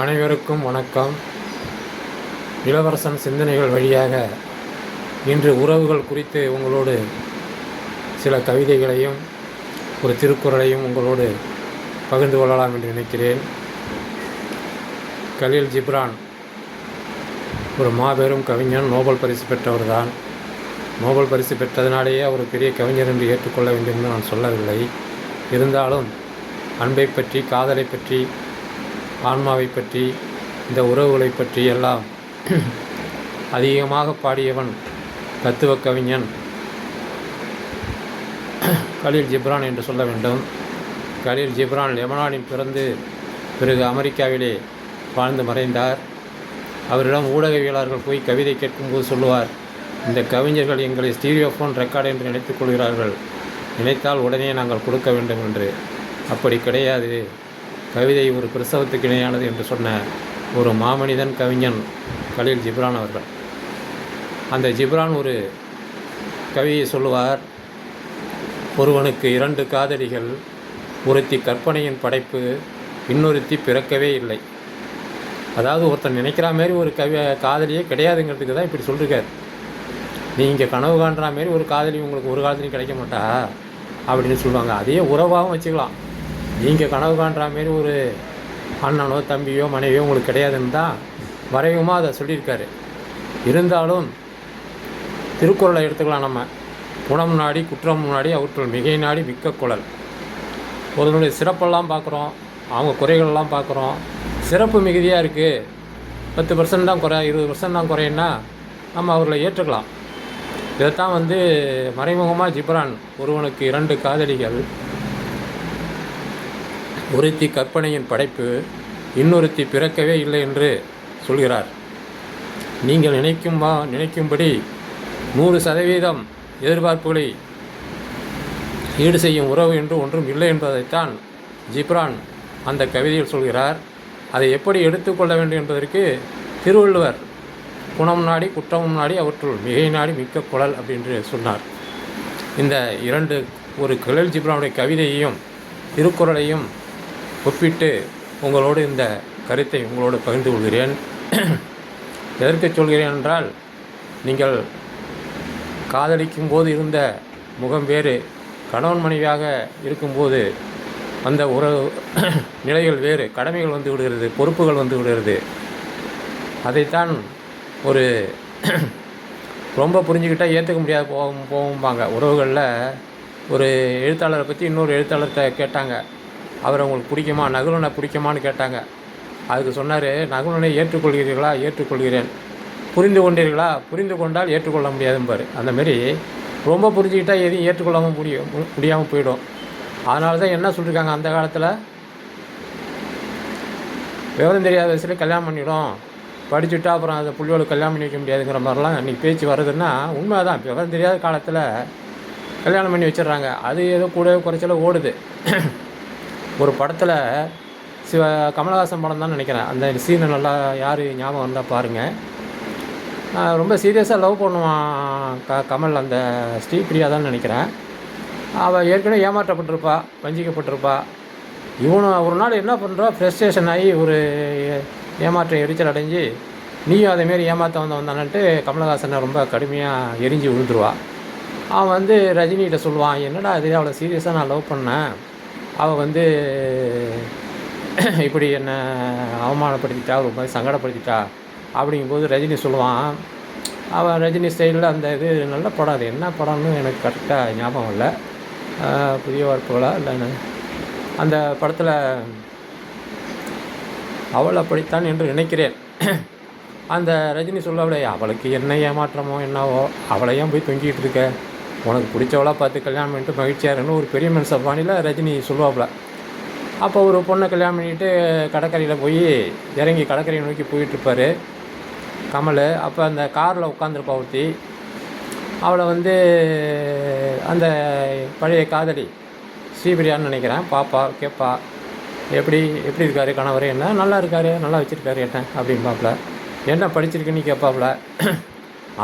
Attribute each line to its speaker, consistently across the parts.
Speaker 1: அனைவருக்கும் வணக்கம். இளவரசன் சிந்தனைகள் வழியாக இன்று உறவுகள் குறித்து உங்களோடு சில கவிதைகளையும் ஒரு திருக்குறளையும் உங்களோடு பகிர்ந்து கொள்ளலாம் என்று நினைக்கிறேன். கலீல் ஜிப்ரான் ஒரு மாபெரும் கவிஞன் நோபல் பரிசு பெற்றவர்தான். நோபல் பரிசு பெற்றதனாலேயே அவர் பெரிய கவிஞர் என்று ஏற்றுக்கொள்ள வேண்டும் என்று நான் சொல்லவில்லை. இருந்தாலும் அன்பை பற்றி காதலை பற்றி ஆன்மாவை பற்றி இந்த உறவுகளை பற்றி எல்லாம் அதிகமாக பாடியவன் தத்துவ கவிஞன் கலீல் ஜிப்ரான் என்று சொல்ல வேண்டும். கலீல் ஜிப்ரான் லெபனானில் பிறந்து பிறகு அமெரிக்காவிலே வாழ்ந்து மறைந்தார். அவரிடம் ஊடகவியலாளர்கள் போய் கவிதை கேட்கும்போது சொல்லுவார் இந்த கவிஞர்கள் எங்களை ஸ்டீரியோஃபோன் ரெக்கார்டு என்று நினைத்துக் கொள்கிறார்கள். நினைத்தால் உடனே நாங்கள் கொடுக்க வேண்டும் என்று. அப்படி கிடையாது. கவிதை ஒரு பிரசவத்துக்கு இணையானது என்று சொன்ன ஒரு மாமனிதன் கவிஞன் கலீல் ஜிப்ரான் அவர்கள். அந்த ஜிப்ரான் ஒரு கவியை சொல்லுவார் ஒருவனுக்கு இரண்டு காதலிகள் ஒருத்தி கற்பனையின் படைப்பு இன்னொருத்தி பிறக்கவே இல்லை. அதாவது ஒருத்தன் நினைக்கிற மாதிரி ஒரு கவி காதலியே கிடையாதுங்கிறதுக்கு தான் இப்படி சொல்லியிருக்காரு நீங்கள் கனவு காண்ற மாதிரி ஒரு காதலி உங்களுக்கு ஒரு காதலியும் கிடைக்க மாட்டா? அப்படின்னு சொல்லுவாங்க. அதே உறவாகவும் வச்சுக்கலாம். நீங்கள் கனவு காண்ற மாரி ஒரு அண்ணனோ தம்பியோ மனைவியோ உங்களுக்கு கிடையாதுன்னு தான் வரைவுமாக அதை சொல்லியிருக்காரு. இருந்தாலும் திருக்குறளை எடுத்துக்கலாம் நம்ம. குணம் நாடி குற்றம் முன்னாடி அவற்றுள் மிகை நாடி மிக்க குழல். ஒருவனுடைய சிறப்பெல்லாம் பார்க்குறோம். அவங்க குறைகள்லாம் பார்க்குறோம். சிறப்பு மிகுதியாக இருக்குது பத்து பர்சன்ட் தான் குறை இருபது பர்சன்ட் தான் குறையினா நம்ம அவர்களை ஏற்றுக்கலாம். இதைத்தான் வந்து மறைமுகமாக ஜிப்ரான் ஒருவனுக்கு இரண்டு காதலிகள் ஒருத்தி கற்பனையின் படைப்பு இன்னொருத்தி பிறக்கவே இல்லை என்று சொல்கிறார். நீங்கள் நினைக்குமா நினைக்கும்படி நூறு சதவீதம் எதிர்பார்ப்புகளை ஈடு செய்யும் உறவு என்று ஒன்றும் இல்லை என்பதைத்தான் ஜிப்ரான் அந்த கவிதையில் சொல்கிறார். அதை எப்படி எடுத்துக்கொள்ள வேண்டும் என்பதற்கு திருவள்ளுவர் குணம் நாடி குற்றமும் நாடி அவற்றுள் மிகை நாடி மிக்க குழல் அப்படின்னு சொன்னார். இந்த இரண்டு ஒரு கலில் ஜிப்ரானுடைய கவிதையையும் திருக்குறளையும் ஒப்பிட்டு உங்களோடு இந்த கருத்தை உங்களோடு பகிர்ந்து கொள்கிறேன். எதற்கு சொல்கிறேன் என்றால் நீங்கள் காதலிக்கும் போது இருந்த முகம் வேறு கணவன் மனைவியாக இருக்கும்போது அந்த உறவு நிலைகள் வேறு கடமைகள் வந்து விடுகிறது பொறுப்புகள் வந்து விடுகிறது. அதைத்தான் ஒரு ரொம்ப புரிஞ்சுக்கிட்டால் ஏற்றுக்க முடியாது போகும் போகும்பாங்க. உறவுகளில் ஒரு எழுத்தாளரை பற்றி இன்னொரு எழுத்தாளர்கிட்ட கேட்டாங்க. அவர் உங்களுக்கு பிடிக்குமா? நகுலனை பிடிக்குமான்னு கேட்டாங்க. அதுக்கு சொன்னார் நகுலனை ஏற்றுக்கொள்கிறீர்களா? ஏற்றுக்கொள்கிறேன். புரிந்து கொண்டீர்களா? புரிந்து கொண்டால் ஏற்றுக்கொள்ள முடியாதும்பார். அந்தமாரி ரொம்ப புரிஞ்சுக்கிட்டால் எதையும் ஏற்றுக்கொள்ளாமல் முடியும் முடியாமல் போயிடும். அதனால தான் என்ன சொல்லியிருக்காங்க அந்த காலத்தில்? விவரம் தெரியாத வயசுல கல்யாணம் பண்ணிடும் படிச்சுட்டா அப்புறம் அதை புள்ளியோட கல்யாணம் பண்ணி வைக்க முடியாதுங்கிற மாதிரிலாம் இன்றைக்கி பேச்சு வருதுன்னா உண்மை தான் விவரம் தெரியாத காலத்தில் கல்யாணம் பண்ணி வச்சிடுறாங்க. அது ஏதோ கூட குறைச்சல ஓடுது. ஒரு படத்தில் சிவ கமலஹாசன் படம் தான் நினைக்கிறேன். அந்த சீனை நல்லா யார் ஞாபகம் இருந்தால் பாருங்கள் ரொம்ப சீரியஸாக லவ் பண்ணுவான் க கமல் அந்த ஸ்ரீபிரியா தான் நினைக்கிறேன். அவள் ஏற்கனவே ஏமாற்றப்பட்டிருப்பா வஞ்சிக்கப்பட்டிருப்பா. இவனும் ஒரு நாள் என்ன பண்ணுறா ஃப்ரெஸ்ட்ரேஷன் ஆகி ஒரு ஏமாற்றம் எரிச்சல் அடைஞ்சு நீயும் அதேமாரி ஏமாற்ற வந்த வந்தானன்ட்டு கமலஹாசனை ரொம்ப கடுமையாக எரிஞ்சு விழுந்துருவா அவன் வந்து ரஜினிகிட்ட சொல்லுவான் என்னடா இது அவ்வளோ சீரியஸாக நான் லவ் பண்ணேன். அவள் வந்து இப்படி என்னை அவமானப்படுத்திட்டா ஒரு மாதிரி சங்கடப்படுத்திட்டா அப்படிங்கும்போது ரஜினி சொல்லுவான் அவன் ரஜினி ஸ்டைலில் அந்த இது நல்ல படம் அது என்ன படம்னு எனக்கு கரெக்டாக ஞாபகம் இல்லை. புதிய வார்ப்புகளா இல்லை அந்த படத்தில் அவள் அப்படித்தான் என்று நினைக்கிறேன். அந்த ரஜினி சொல்லவில்லை அவளுக்கு என்ன ஏமாற்றமோ என்னவோ அவளையும் போய் தொங்கிக்கிட்டு இருக்க? உனக்கு பிடிச்சவளா பார்த்து கல்யாணம் பண்ணிட்டு மகிழ்ச்சியாருன்னு ஒரு பெரிய மனுஷ பாணியில் ரஜினி சொல்லுவாப்புல. அப்போ ஒரு பொண்ணை கல்யாணம் பண்ணிட்டு கடற்கரையில் போய் இறங்கி கடற்கரையை நோக்கி போயிட்டுருப்பார் கமல். அப்போ அந்த காரில் உட்காந்துருப்பா ஒருத்தி. அவளை வந்து அந்த பழைய காதலி ஸ்ரீபிரியான்னு நினைக்கிறேன். பாப்பா கேட்பா எப்படி எப்படி இருக்காரு கணவர்? என்ன? நல்லா இருக்காரு நல்லா வச்சுருக்காரு என்ன? அப்படிம்பாப்புல என்ன படிச்சிருக்குன்னு கேட்பாப்புல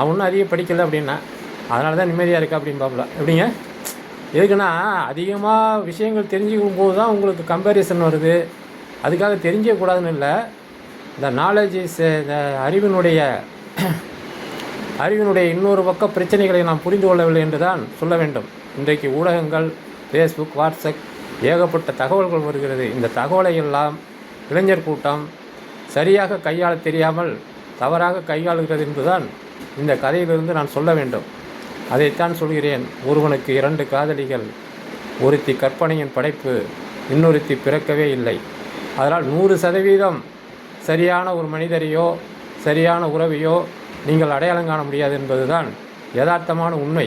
Speaker 1: அவனும் அதிகம் படிக்கல அப்படின்னா அதனால தான் நிம்மதியாக இருக்கா அப்படிம்பாப்புல. எப்படிங்க? எதுக்குன்னா அதிகமாக விஷயங்கள் தெரிஞ்சுக்கும் போது தான் உங்களுக்கு கம்பேரிசன் வருது. அதுக்காக தெரிஞ்சக்கூடாதுன்னு இல்லை. இந்த நாலேஜ் இந்த அறிவினுடைய அறிவினுடைய இன்னொரு பக்க பிரச்சனைகளை நாம் புரிந்து கொள்ளவில்லை என்று தான் சொல்ல வேண்டும். இன்றைக்கு ஊடகங்கள் ஃபேஸ்புக் வாட்ஸ்அப் ஏகப்பட்ட தகவல்கள் வருகிறது. இந்த தகவலை எல்லாம் இளைஞர் கூட்டம் சரியாக கையாள தெரியாமல் தவறாக கையாளுகிறது என்றுதான் இந்த கதையிலிருந்து நான் சொல்ல வேண்டும். அதைத்தான் சொல்கிறேன். ஒருவனுக்கு இரண்டு காதலிகள் ஒருத்தி கற்பனையின் படைப்பு இன்னொருத்தி பிறக்கவே இல்லை. அதனால் நூறு சதவீதம் சரியான ஒரு மனிதரையோ சரியான உறவையோ நீங்கள் அடையாளம் காண முடியாது என்பதுதான் யதார்த்தமான உண்மை.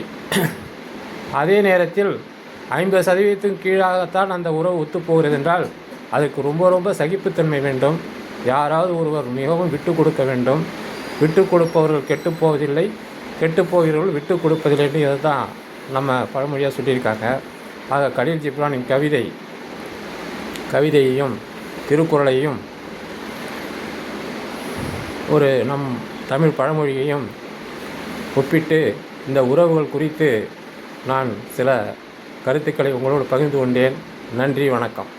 Speaker 1: அதே நேரத்தில் ஐம்பது சதவீதத்துக்கு கீழாகத்தான் அந்த உறவு ஒத்துப்போகிறது என்றால் அதுக்கு ரொம்ப ரொம்ப சகிப்புத்தன்மை வேண்டும். யாராவது ஒருவர் மிகவும் விட்டு கொடுக்க வேண்டும். விட்டு கொடுப்பவர்கள் கெட்டுப்போவதில்லை கெட்டு போகிறவர்கள் விட்டு கொடுப்பதில்லைன்னு இதை தான் நம்ம பழமொழியாக சொல்லியிருக்காங்க. ஆக கலீல் ஜிப்ரானின் கவிதை கவிதையையும் திருக்குறளையும் ஒரு நம் தமிழ் பழமொழியையும் ஒப்பிட்டு இந்த உறவுகள் குறித்து நான் சில கருத்துக்களை உங்களோடு பகிர்ந்து கொண்டேன். நன்றி வணக்கம்.